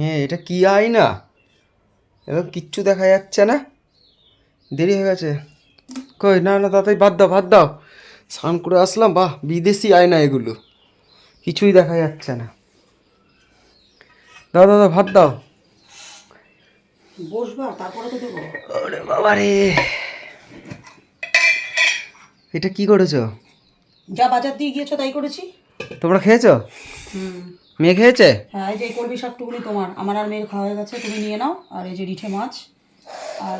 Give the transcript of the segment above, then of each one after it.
এটা কি আয়না এবার কিচ্ছু দেখা যাচ্ছে না। দেরি হয়ে গেছে। কই না না তাড়াতাড়ি ভাত দাও ভাত দাও। স্নান করে আসলাম বাহ বিদেশি আয়না এগুলো। কিছুই দেখা যাচ্ছে না। দাও দাদা ভাত দাও। বসবা তারপরে তো দেবো। ওরে বাবা রে। এটা কি করেছ? যা বাজার দিয়ে গিয়েছো তাই করেছি। তোমরা খেয়েছো? হুম। মেয়ে খেয়েছে? হ্যাঁ এই যে কলমি শাকটুকুনি তোমার। আমার আর মেয়ের খাওয়া হয়ে গেছে তুমি নিয়ে নাও। আর এই যে রিঠে মাছ। আর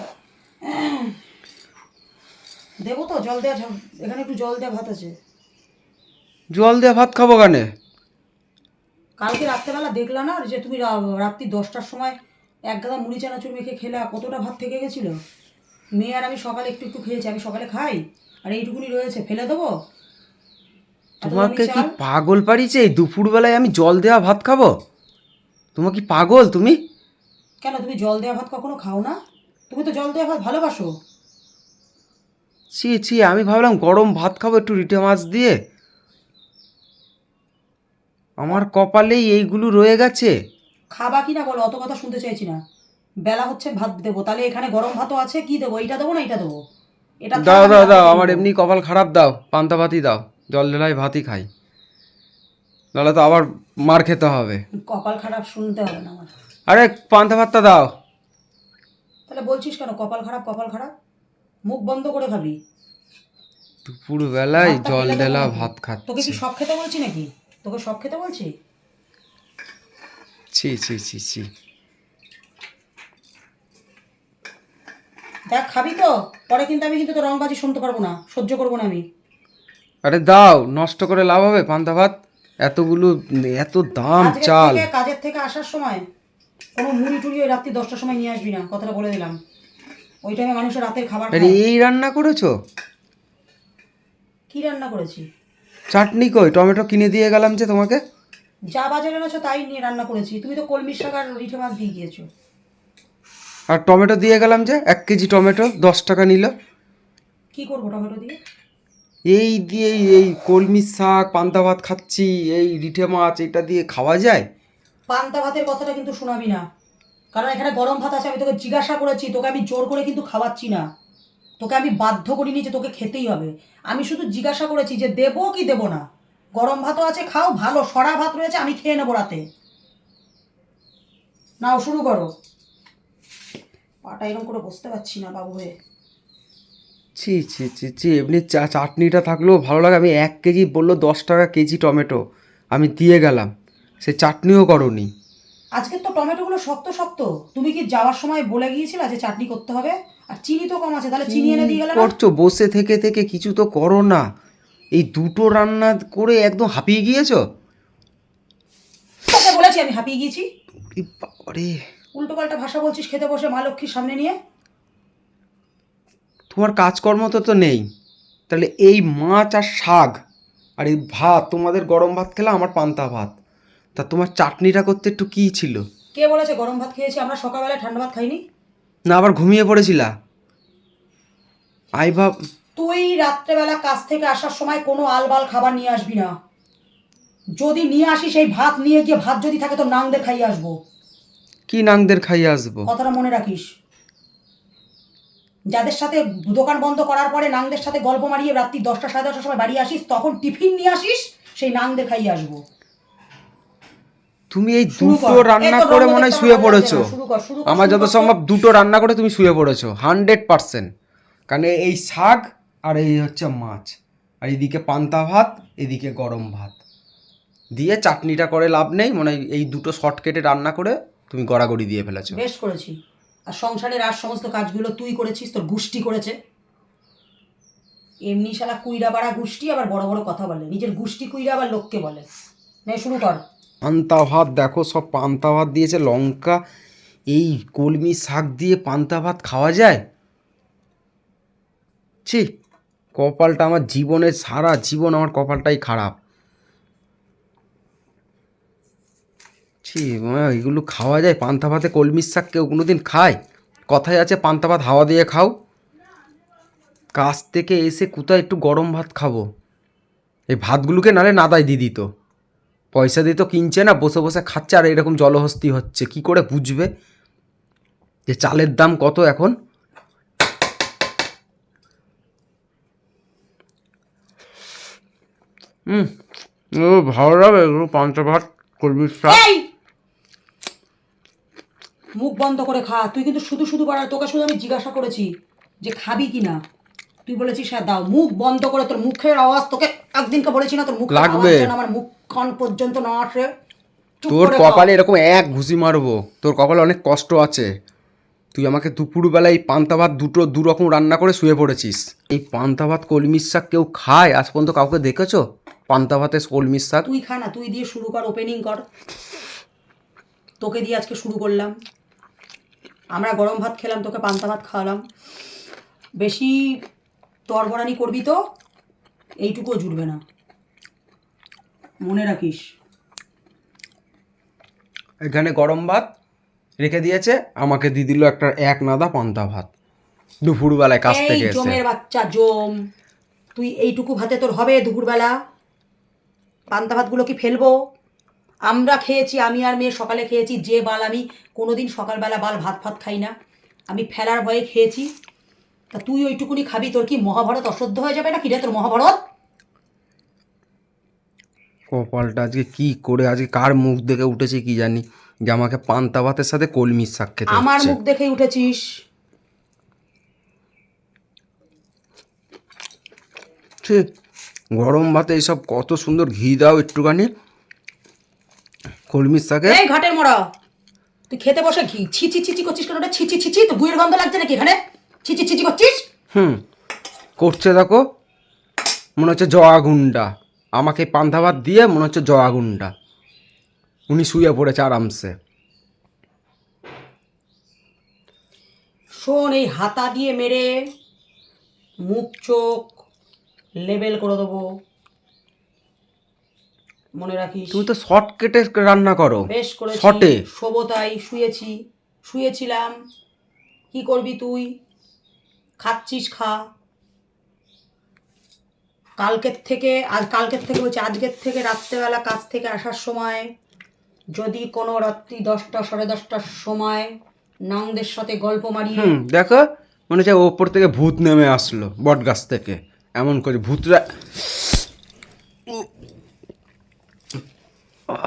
দেবো তো জল দেওয়া এখানে একটু জল দেওয়া ভাত আছে। জল দিয়ে ভাত খাব কানে? কালকে রাত্রেবেলা দেখলা না যে তুমি রাত্রি দশটার সময় এক গাদা মুড়ি চানাচুর মেখে খেলা কতটা ভাত থেকে গেছিল? মেয়ে আর আমি সকালে একটু একটু খেয়েছি আমি সকালে খাই। আর এইটুকুনি রয়েছে ফেলে দেবো? তোমাকে কি? পাগল পারিছে? এই দুপুরবেলায় আমি জল দেওয়া ভাত খাব? তোমার কি পাগল তুমি? কেন তুমি জল দেওয়া ভাত কখনো খাও না? তুমি তো জল দেওয়া ভাত ভালোবাসো। ছি ছি আমি ভাবলাম গরম ভাত খাব একটু রিটে মাছ দিয়ে। আমার কপালেই এইগুলো রয়ে গেছে। খাবা কি না বলো অত কথা শুনতে চাইছি না। বেলা হচ্ছে ভাত দেবো। তাহলে এখানে গরম ভাতও আছে কি দেবো? এইটা দেবো না এটা দেবো? এটা দাও দাও দাও আমার এমনি কপাল খারাপ দাও। পান্তা ভাতই দাও। জল ঢেলাই ভাতই খাই। নাহলে তো আবার মার খেতে হবে। কপাল খারাপ শুনতে হবে না আমার। আরে পান্তা ভাতটা দাও। তাহলে বলছিস কেন কপাল খারাপ কপাল খারাপ? মুখ বন্ধ করে খাবি। দুপুর বেলায় জল ঢেলা? ভাত তোকে খাচ্ছি। কি সব খেতে বলছি নাকি? তোকে সব খেতে বলছি? ছি ছি ছি ছি। দেখ খাবি তো? পরে কিন্তু আমি কিন্তু তো রংবাজি শুনতে পারব না। সহ্য করব না আমি। আরে দাও নষ্ট করে লাভ হবে পান্তা ভাত? এতগুলো এত দাম চাল। কাজের থেকে আসার সময় কোনো মুড়ি টুড়ি ওই রাত্রি দশটার সময় নিয়ে আসবি না কথাটা বলে দিলাম। ওই টাইমে মানুষের রাতের খাবার আরে এই রান্না করেছ? কি রান্না করেছি? চাটনি কই? টমেটো কিনে দিয়ে গেলাম যে তোমাকে? যা বাজারে এনেছো তাই নিয়ে রান্না করেছি। তুমি তো কলমির শাক আর রিঠে মাছ দিয়ে গিয়েছো। আর টমেটো দিয়ে গেলাম যে এক কেজি টমেটো দশ টাকা নিল। কি করব টমেটো দিয়ে? এই দিয়ে এই কলমি শাক, পান্তা ভাত খাচ্ছি, এই রিঠে মাছ, এটা দিয়ে খাওয়া যায়? পান্তা ভাতের কথাটা কিন্তু শোনাবি না। কারণ এখানে গরম ভাত আছে, আমি তোকে জিজ্ঞাসা করেছি, তোকে আমি জোর করে কিন্তু খাওয়াচ্ছি না। তোকে আমি বাধ্য করিনি যে তোকে খেতেই হবে। আমি শুধু জিজ্ঞাসা করেছি যে দেবো কি দেবো না? গরম ভাতও আছে, খাও, ভালো, সরা ভাত রয়েছে, আমি খেয়ে নেব রাতে। নাও, শুরু করো। পাটা এরকম করে বসতে পারছি না বাবু হয়ে। ছি ছি ছি ছি এমনি চা চাটনিটা থাকলেও ভালো লাগে। আমি এক কেজি বলল দশ টাকা কেজি টমেটো। আমি দিয়ে গেলাম। সে চাটনিও করনি। আজকে তো টমেটোগুলো শক্ত শক্ত। তুমি কি যাওয়ার সময় বলে গিয়েছিলে যে চাটনি করতে হবে? আর চিনি তো কম আছে তাহলে চিনি এনে দিয়ে গেলে না? করছ? বসে থেকে থেকে কিছু তো করো না। এই দুটো রান্না করে একদম হাঁপিয়ে গিয়েছো? তোকে বলেছি আমি হাঁপিয়ে গিয়েছি। বাবারে। উল্টো পাল্টা ভাষা বলছিস খেতে বসে মা লক্ষ্মীর সামনে নিয়ে। তোমার কাজকর্ম তো তো নেই। তাহলে এই মাছ আর শাক আর এই ভাত তোমাদের গরম ভাত খেলে আমার পান্তা ভাত। তা তোমার চাটনিটা করতে একটু কী ছিল? কে বলেছে গরম ভাত খেয়েছি? আমরা সকালবেলা ঠান্ডা ভাত খাইনি। না আবার ঘুমিয়ে পড়েছিলা? আই ভাব তুই রাত্রেবেলা কাজ থেকে আসার সময় কোনো আলবাল খাবার নিয়ে আসবি না। যদি নিয়ে আসিস সেই ভাত নিয়ে গিয়ে ভাত যদি থাকে তো নাংদের খাইয়ে আসব। কি নাংদের খাইয়ে আসব? কথাটা মনে রাখিস। যাদের সাথে দোকান বন্ধ করার পরে নাংদের সাথে গল্প মারিয়ে রাত্রি দশটা সাড়ে দশটার সময় বাড়ি আসিস তখন টিফিন নিয়ে আসিস সেই নাংদের খাইয়ে আসব। তুমি এই দুটো রান্না করে মনে হয় শুয়ে পড়েছো। আমার যত সম্ভব দুটো রান্না করে তুমি শুয়ে পড়েছো হান্ড্রেড পার্সেন্ট। কারণ এই শাক আর এই হচ্ছে মাছ। আর এদিকে পান্তা ভাত এদিকে গরম ভাত। দিয়ে চাটনিটা করে লাভ নেই মনে হয় এই দুটো শর্ট কেটে রান্না করে তুমি গড়াগড়ি দিয়ে ফেলেছো। বেশ করেছি। আর সংসারের আর সমস্ত কাজগুলো তুই করেছিস, তোর গুষ্টি করেছে। এমনি শালা কুইরা বাড়া গুষ্টি আবার বড় বড় কথা বলে। নিজের গুষ্টি কুইরা আবার লোককে বলে। নে, শুরু কর। পান্তা ভাত, দেখো, সব পান্তা ভাত দিয়েছে, লঙ্কা, এই কলমি শাক দিয়ে পান্তা ভাত খাওয়া যায়? ছি, কপালটা আমার জীবনের, সারা জীবন আমার কপালটাই খারাপ। ছি এগুলো খাওয়া যায়? পান্তা ভাতে কলমির শাক কেউ কোনোদিন খায়? কথায় আছে, পান্তা ভাত হাওয়া দিয়ে খাও। কাজ থেকে এসে কোথায় একটু গরম ভাত খাব? এই ভাতগুলোকে নালে নাদায় দিয়ে দিত পয়সা দিয়ে তো কিনছে না, বসে বসে খাচ্ছে, আর এরকম জলহস্তি হচ্ছে। কি করে বুঝবে? যে চালের দাম কত এখন? হুম ও ভালো লাগে এগুলো পান্তা ভাত, কলমির শাক। মুখ বন্ধ করে খা। তুই কিন্তু শুধু শুধু বাড়া তোকে শুধু আমি জিজ্ঞাসা করেছি যে খাবি কি না তুই বলেছিস হ্যাঁ দাও। মুখ বন্ধ করে তোর মুখের আওয়াজ তোকে একদিনকে বলেছি না তোর মুখ লাগবে। আমার মুখ কান পর্যন্ত না আসে। তোর কপালে এরকম এক ঘুষি মারবো তোর কপালে অনেক কষ্ট আছে। তুই আমাকে দুপুরবেলায় এই পান্তা ভাত দুটো দু রকম রান্না করে শুয়ে পড়েছিস। এই পান্তা ভাত কলমির শাক কেউ খায়? আজ পর্যন্ত কাউকে দেখেছ? পান্তা ভাতে কলমির শাক? তুই খা না তুই দিয়ে শুরু কর ওপেনিং কর। তোকে দিয়ে আজকে শুরু করলাম। আমরা গরম ভাত খেলাম তোকে পান্তা ভাত খাওয়ালাম। বেশি তরবরানি করবি তো এইটুকুও জুড়বে না। মনে রাখিস। এখানে গরম ভাত রেখে দিয়েছে আমাকে দিয়ে দিল একটা এক নাদা পান্তা ভাত। দুপুরবেলায় কাছ থেকে এসে। জমের বাচ্চা জম। তুই এইটুকু ভাতে তোর হবে দুপুরবেলা। পান্তা ভাতগুলো কি ফেলব? আমরা খেয়েছি আমি আর মেয়ে সকালে খেয়েছি যে বাল আমি কোনোদিন সকালবেলা বাল ভাত ভাত খাই না। আমি ফেলার ভয়ে খেয়েছি। তা তুই ওইটুকুনি খাবি তোর কি মহাভারত অশুদ্ধ হয়ে যাবে না কি রে তোর মহাভারত? কপালটা আজকে কি করে আজকে কার মুখ দেখে উঠেছে কি জানি যে আমাকে পান্তা ভাতের সাথে কলমির শাক খেতে আমার মুখ দেখেই উঠেছিস। ঠিক গরম ভাতে এইসব কত সুন্দর ঘি দাও একটুখানি। কলমির শাকে? এই ঘাটের মোড়া। তুই খেতে বসে ঘি ছি ছি ছি ছি করছিস কেন রে? ছি ছি ছি ছি তো গুয়ের গন্ধ লাগছে নাকি এখানে? ছি ছি ছি ছি করছিস? হুম করছে দেখো। মনে হচ্ছে জয়া গুন্ডা। আমাকে পান্তা ভাত দিয়ে মনে হচ্ছে জয়া গুন্ডা। উনি শুয়ে পড়েছে আরামসে। শোন এই হাতা দিয়ে মেরে মুখ চোখ লেবেল করে দেবো। মনে রাখিস। তুমি তো শর্টকেটে রান্না করো। বেশ করে শর্টে। শোবতাই শুয়েছি। শুয়েছিলাম। কি করবি তুই? খাচ্ছিস খা। কালকের থেকে আজ কালকের থেকে বলছি আজকের থেকে রাত্রেবেলা কাজ থেকে আসার সময় যদি কোনো রাত্রি দশটা সাড়ে দশটার সময় নাংদের সাথে গল্প মারি। দেখো মনে হচ্ছে ওপর থেকে ভূত নেমে আসলো বট গাছ থেকে। এমন করে ভূতরা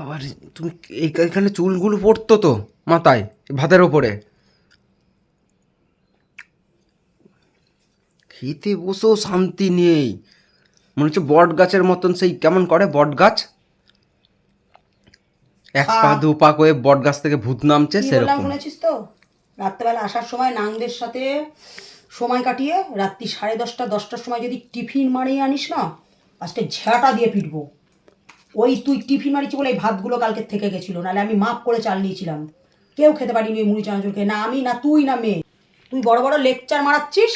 আবার তুমি এই এখানে চুলগুলো পড়তো তো মাথায় ভাতের ওপরে। খেতে বসেও শান্তি নেই। মনে হচ্ছে বট গাছের মতন সেই কেমন করে বট গাছ? এক পা দু পা করে বট গাছ থেকে ভূত নামছে সেরকম। শুনেছিস তো? রাত্রেবেলা আসার সময় নাংদের সাথে সময় কাটিয়ে রাত্রি সাড়ে দশটা দশটার সময় যদি টিফিন মারিয়ে আনিস না আজকে ঝাঁটা দিয়ে পিটবো ওই তুই টিফিন মারিছি বলে এই ভাতগুলো কালকে থেকে গেছিল নাহলে আমি মাপ করে চাল নিয়েছিলাম। কেউ খেতে পারিনি ওই মুড়ি চানাচুর খেয়ে। না আমি না তুই না মেয়ে। তুই বড় বড় লেকচার মারাচ্ছিস?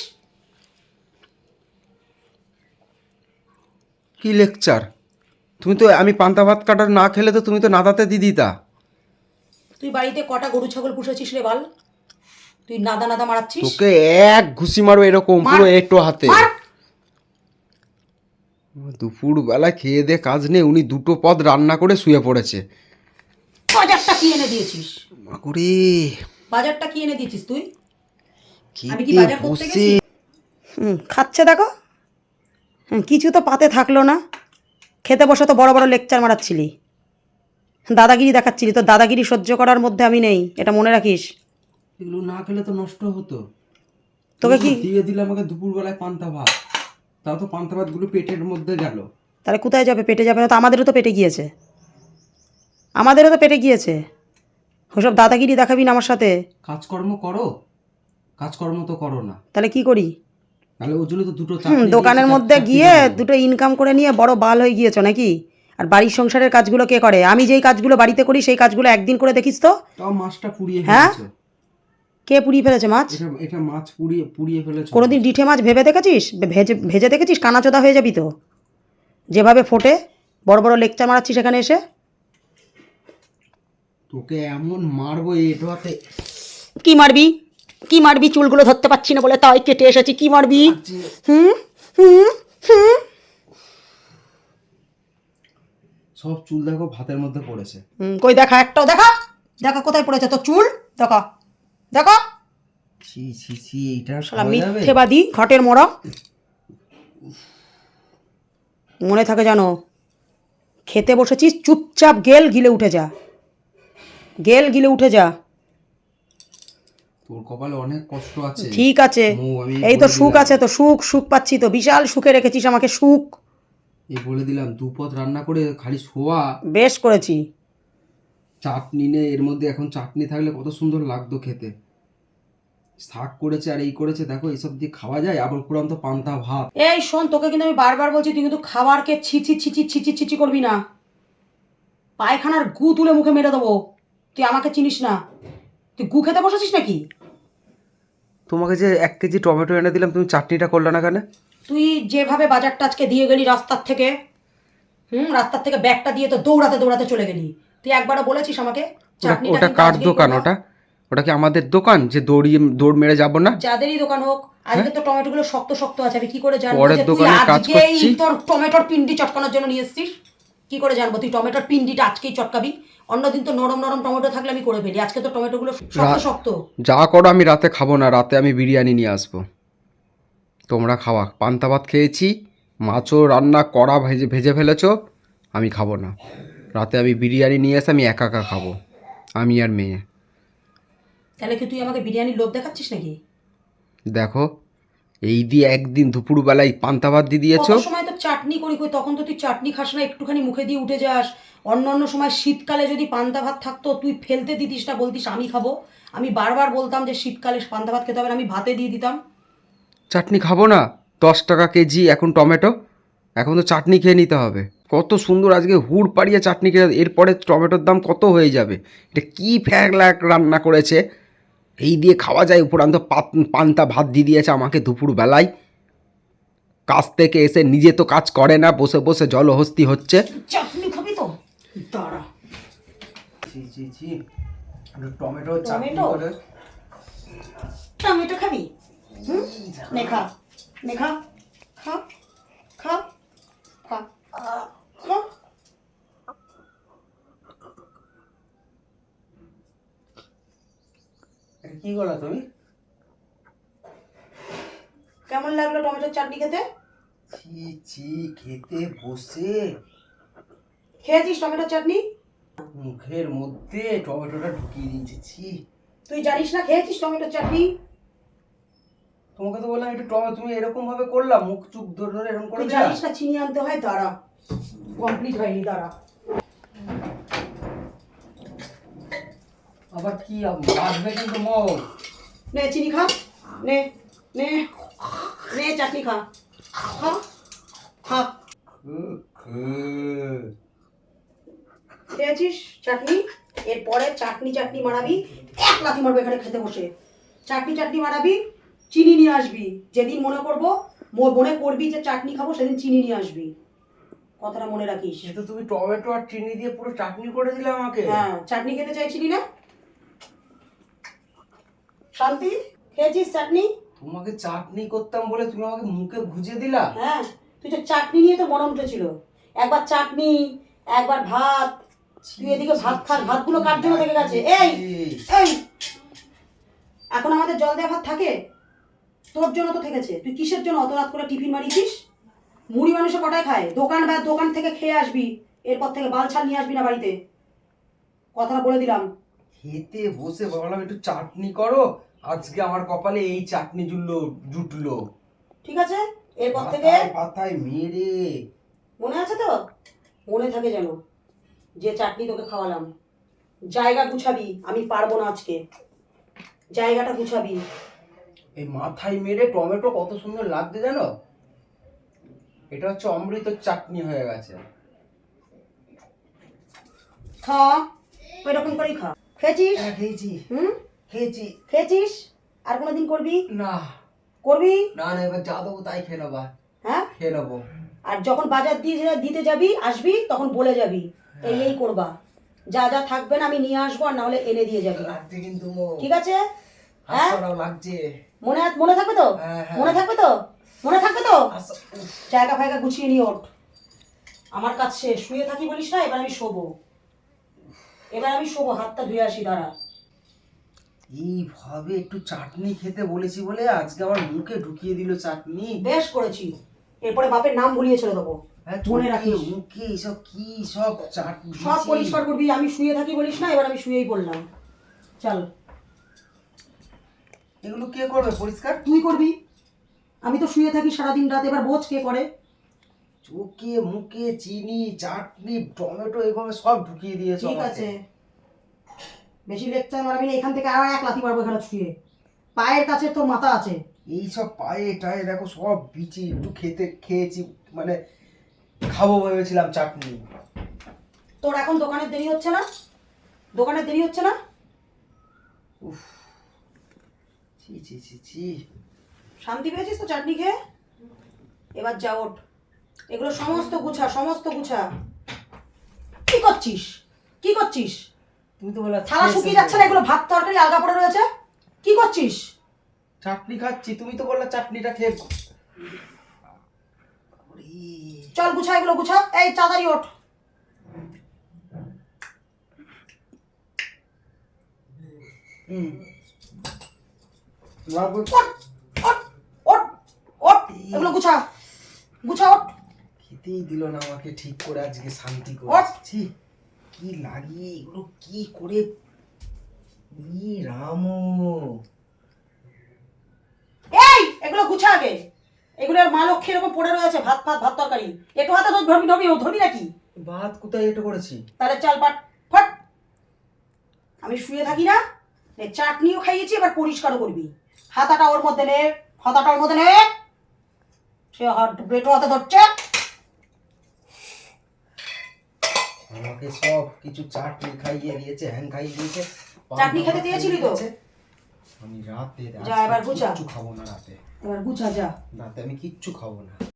কি লেকচার? তুমি তো আমি পান্তা ভাত কাটার না খেলে তো তুমি তো নাদাতে দি দিতা তুই বাড়িতে কটা গরু ছাগল পুষেছিস রে বল? তুই নাদা নাদা মারাচ্ছিস? তোকে এক ঘুষি মারো এরকম পুরো। একটু হাতে। মার। দুপুর বেলা খেয়ে দে কাজ নেই উনি দুটো পদ রান্না করে শুয়ে পড়েছে। বাজারটা কি এনে দিয়েছিস? মাকুরে বাজারটা কি এনে দিয়েছিস তুই? আমি কি বাজার করতে গেছি? হুম খাচ্ছে দেখো। হুম, কিছু তো পাতে থাকল না। খেতে বসে তো বড় বড় লেকচার মারাচ্ছিলি। দাদাগিরি দেখাচ্ছিলি তো দাদাগিরি সহ্য করার মধ্যে আমি নেই এটা মনে রাখিস? এগুলো না খেলে তো নষ্ট হতো। তোকে কি দিয়ে দিলে আমাকে দুপুর বেলায় পান্তা ভাত। তাও তো পান্তা ভাতগুলো পেটের মধ্যে গেল। তাহলে কোথায় যাবে? পেটে যাবে না তো? আমাদেরও তো পেটে গিয়েছে। আমাদেরও তো পেটে গিয়েছে। ওসব দাদাগিরি দেখাবি না আমার সাথে? কাজকর্ম করো। কাজকর্ম তো করো না। তাহলে কি করি? তাহলে ওর জন্য তো দুটো হুম চাকরি দোকানের দিয়েছে, মধ্যে চাকরি গিয়ে। দুটো ইনকাম করে নিয়ে বড় বাল হয়ে গিয়েছো নাকি? আর বাড়ির সংসারের কাজগুলো কে করে? আমি যেই কাজগুলো বাড়িতে করি সেই কাজগুলো একদিন করে দেখিস তো। তাও মাছটা পুড়িয়ে হ্যাঁ? ফেলেছো। কে পুড়িয়ে ফেলেছে মাছ? এটা এটা মাছ পুড়িয়ে পুড়িয়ে ফেলেছো। কোনোদিন ডিঠে মাছ ভেবে দেখেছিস? ভেজে ভেজে দেখেছিস? কানাচোদা হয়ে যাবি তো। যেভাবে ফোটে বড় বড় লেকচার মারাচ্ছিস এখানে এসে। তোকে এমন মারবো এটাতে কি মারবি? কি মারবি? চুলগুলো ধরতে পারছি না বলে তাই কেটে এসেছি। কি মারবি? হুম? হুম? হুম? সব চুল দেখো ভাতের মধ্যে পড়েছে। হুম, কই দেখা একটাও দেখা? দেখা কোথায় পড়েছে তোর চুল? দেখা। দেখা। ছি ছি ছি শালা মিথ্যেবাদী ঘটের মরা। মনে থাকে জানো খেতে বসেছিস চুপচাপ গেল গিলে উঠে যা। গেল গিলে উঠে যা। তোর কপালে অনেক কষ্ট আছে। ঠিক আছে। এই তো সুখ আছে তো সুখ সুখ পাচ্ছি তো। বিশাল সুখে রেখেছিস আমাকে সুখ। এই বলে দিলাম রান্না করে খালি শোয়া। বেশ করেছি। চাটনি নে এর মধ্যে এখন চাটনি থাকলে কত সুন্দর লাগতো খেতে। শাক করেছে আর এই করেছে দেখো এইসব দিয়ে খাওয়া যায়? আবার পুরান্ত পান্তা ভাত। এই শোন তোকে কিন্তু আমি বারবার বলছি তুই কিন্তু খাবারকে ছিচি ছিচি ছিচি ছিচি করবি না। পায়খানার গু তুলে মুখে মেরে দেবো। তুই আমাকে চিনিস না। তুই গু খেতে বসেছিস নাকি? তোমাকে যে এক কেজি টমেটো এনে দিলাম তুমি চাটনিটা করলে না কেন? তুই যেভাবে বাজারটা আজকে দিয়ে গেলি রাস্তার থেকে হুম রাস্তার থেকে ব্যাগটা দিয়ে তো দৌড়াতে দৌড়াতে চলে গেলি। তুই একবারও বলেছিস আমাকে? ওটা চাটনিটা ওটা কার দোকান ওটা? ওটা কি আমাদের দোকান? যে দৌড়িয়ে দৌড় মেরে যাব না? যাদেরই দোকান হোক আজকে তো টমেটো গুলো শক্ত শক্ত আছে আমি কি করে জানব যে তুই কাজ তোর টমেটোর পিন্ডি চটকানোর জন্য নিয়ে এসেছিস? কি করে জানব তুই টমেটোর পিন্ডিটা আজকেই চটকাবি? অন্যদিন তো নরম নরম টমেটো থাকলে আমি করে ফেলি আজকে তো টমেটো গুলো শক্ত শক্ত। যা করো আমি রাতে খাব না রাতে আমি বিরিয়ানি নিয়ে আসব। তোমরা খাওয়া। পান্তা ভাত খেয়েছি মাছও রান্না কড়া ভেজে ভেজে ফেলেছো আমি খাব না। রাতে আমি বিরিয়ানি নিয়ে এসে আমি একা একা খাব আমি আর মেয়ে। তাহলে কি তুই আমাকে বিরিয়ানির লোভ দেখাচ্ছিস নাকি? দেখো এই দিয়ে একদিন দুপুরবেলায় পান্তা ভাত দিয়ে দিয়েছ। সময় তো চাটনি করি কই তখন তো তুই চাটনি খাস না একটুখানি মুখে দিয়ে উঠে যাস। অন্য অন্য সময় শীতকালে যদি পান্তা ভাত থাকতো তুই ফেলতে দিতিস না বলতিস আমি খাব। আমি বারবার বলতাম যে শীতকালে পান্তা ভাত খেতে হবে আমি ভাতে দিয়ে দিতাম। চাটনি খাব না দশ টাকা কেজি এখন টমেটো এখন তো চাটনি খেয়ে নিতে হবে। কত সুন্দর আজকে হুড় পাড়িয়ে চাটনি খেয়ে এরপরে টমেটোর দাম কত হয়ে যাবে? এটা কী ফ্যাগলাক রান্না করেছে? এই দিয়ে খাওয়া যায় উপরান্ত পাত- পান্তা ভাত দিয়ে দিয়েছে আমাকে দুপুর বেলায় কাজ থেকে এসে নিজে তো কাজ করে না বসে বসে জলহস্তি হচ্ছে। চাটনি খাবি তো? দাঁড়া। টমেটো চাটনি করে- টমেটো খাবি? হুম? নে খা নে খা খা খা খা আহ, খা কি করলা তুমি? কেমন লাগল টমেটোর চাটনি খেতে? ছি ছি খেতে বসে। খেয়েছিস টমেটোর চাটনি? মুখের মধ্যে টমেটোটা ঢুকিয়ে দিয়েছি ছি। তুই জানিস না খেয়েছিস টমেটোর চাটনি? তোমাকে তো বললাম একটু টমেটো তুমি এরকম ভাবে করলা মুখ চুপ ধরে ধরে এরকম করে জানিস না চিনি আনতে হয় দাঁড়া। কমপ্লিট হয়নি দাঁড়া। আবার কি বাঁধবে কিন্তু মৌ নে চিনি খা। নে নে। নে চাটনি খা। খা। খা। খেয়েছিস চাটনি? এরপরে চাটনি চাটনি মারাবি এক লাথি মারবো এখানে খেতে বসে। চাটনি চাটনি মারাবি চিনি নিয়ে আসবি। যেদিন মনে করব মনে করবি যে চাটনি খাব সেদিন চিনি নিয়ে আসবি। কথাটা মনে রাখিস। তো তুমি টমেটো আর চিনি দিয়ে পুরো চাটনি করে দিলে আমাকে। হ্যাঁ চাটনি খেতে চাইছিলি না? শান্তি? খেয়েছিস চাটনি? তোমাকে চাটনি করতাম বলে তুমি আমাকে মুখে ভুজে দিলা? হ্যাঁ তুই তো চাটনি নিয়ে তো মরম উঠেছিল। একবার চাটনি একবার ভাত তুই এদিকে ভাত খাস ভাতগুলো কার জন্য থেকে গেছে? এই এই! এখন আমাদের জল দেওয়া ভাত থাকে? তোর জন্য তো থেকেছে। তুই কিসের জন্য অত রাত করে টিফিন মারিয়েছিস মুড়ি মানুষে কটায় খায়? দোকান বা দোকান থেকে খেয়ে আসবি এরপর থেকে বাল ছাল নিয়ে আসবি না বাড়িতে। কথাটা বলে দিলাম। খেতে বসে বললাম একটু চাটনি করো আজকে আমার কপালে এই চাটনি জুটলো জুটলো। ঠিক আছে? এরপর থেকে পাতায় মেরে। মনে আছে তো? মনে থাকে যেন যে চাটনি তোকে খাওয়ালাম। জায়গা গুছাবি আমি পারব না আজকে। জায়গাটা গুছাবি। এই মাথায় মেরে টমেটো কত সুন্দর লাগছে জানো? এটা হচ্ছে অমৃত চাটনি হয়ে গেছে। খা ওই রকম করেই খা। খেয়েছিস? হ্যাঁ, খেয়েছি। হুম? খেয়েছি। খেয়েছিস? আর কোনোদিন করবি? না। করবি? না না এবার যা দেবো তাই খেয়ে নেবা? হ্যাঁ? খেয়ে নেব। আর যখন বাজার দিয়ে দিতে যাবি আসবি তখন বলে যাবি। এই এই করবা। যা যা থাকবে না আমি নিয়ে আসব আর না হলে এনে দিয়ে যাবি। কিন্তু ঠিক আছে? হ্যাঁ? লাগছে। মনে মনে থাকবে তো? হ্যাঁ, হ্যাঁ। মনে থাকবে তো? মনে থাকবে তো? জায়গা ফায়গা গুছিয়ে নিয়ে ওঠ। আমার কাজ শেষ। শুয়ে থাকি বলিস না এবার আমি শোবো। এবার আমি শোবো হাতটা ধুয়ে আসি দাঁড়া। এইভাবে একটু চাটনি খেতে বলেছি বলে আজকে আমার মুখে ঢুকিয়ে দিল চাটনি। বেশ করেছি। এরপরে বাপের নাম ভুলিয়ে ছেড়ে দেবো। হ্যাঁ মনে রাখিস। মুখে এসব কি সব চাটনি সব পরিষ্কার করবি আমি শুয়ে থাকি বলিস না এবার আমি শুয়েই পড়লাম। চল। এগুলো কে করবে পরিষ্কার? তুই করবি। আমি তো শুয়ে থাকি সারাদিন রাত এবার বোঝ কে করে। চোখে মুখে চিনি চাটনি টমেটো এভাবে সব ঢুকিয়ে দিয়েছ ঠিক আছে। বেশি লেকচার মারবি না এখান থেকে আর এক লাথি মারবো এখানে শুয়ে পায়ের কাছে তোর মাথা আছে। এই সব পায়ে টায়ে দেখো সব বিচি একটু খেতে খেয়েছি মানে খাব ভেবেছিলাম চাটনি। তোর এখন দোকানের দেরি হচ্ছে না? দোকানের দেরি হচ্ছে না? উফ। ছি ছি ছি ছি। শান্তি পেয়েছিস তো চাটনি খেয়ে? এবার যা ওঠ। এগুলো সমস্ত গুছা সমস্ত গুছা। কি করছিস? কি করছিস? তুমি তো বলে থালা শুকিয়ে যাচ্ছে না এগুলো ভাত তরকারি আলগা পড়ে রয়েছে? কি করছিস? চাটনি খাচ্ছি তুমি তো বললে চাটনিটা খেয়ে চল গুছা এগুলো গুছা। এই চাঁদারি ওঠ। এগুলো গুছা গুছা ওঠ। খেতেই দিল না আমাকে ঠিক করে আজকে শান্তি ওঠ। কি লাগিয়ে এগুলো কি করে? রাম। এই এগুলো গুছা আগে। এগুলোর মা লক্ষ্মী এরকম পড়ে রয়েছে ভাত ভাত ভাত তরকারি। একটু হাতে ধর ধরবি ধরবি ও ধরবি নাকি? ভাত কোথায় এটা করেছি? তাহলে চাল পাট ফট। আমি শুয়ে থাকি না চাটনিও খাইয়েছি এবার পরিষ্কারও করবি। হাতাটা ওর মধ্যে নে হাতাটা ওর মধ্যে নে। সে হাত বেটো হাতে ধরছে। আমাকে সব কিছু চাটনি খাইয়ে দিয়েছে হ্যাং খাইয়ে দিয়েছে। চাটনি খেতে দিয়েছিলি তো? আমি রাতে যা, এবার গুছা। কিছু খাব না রাতে। এবার গুছা যা। রাতে আমি কিচ্ছু খাব না।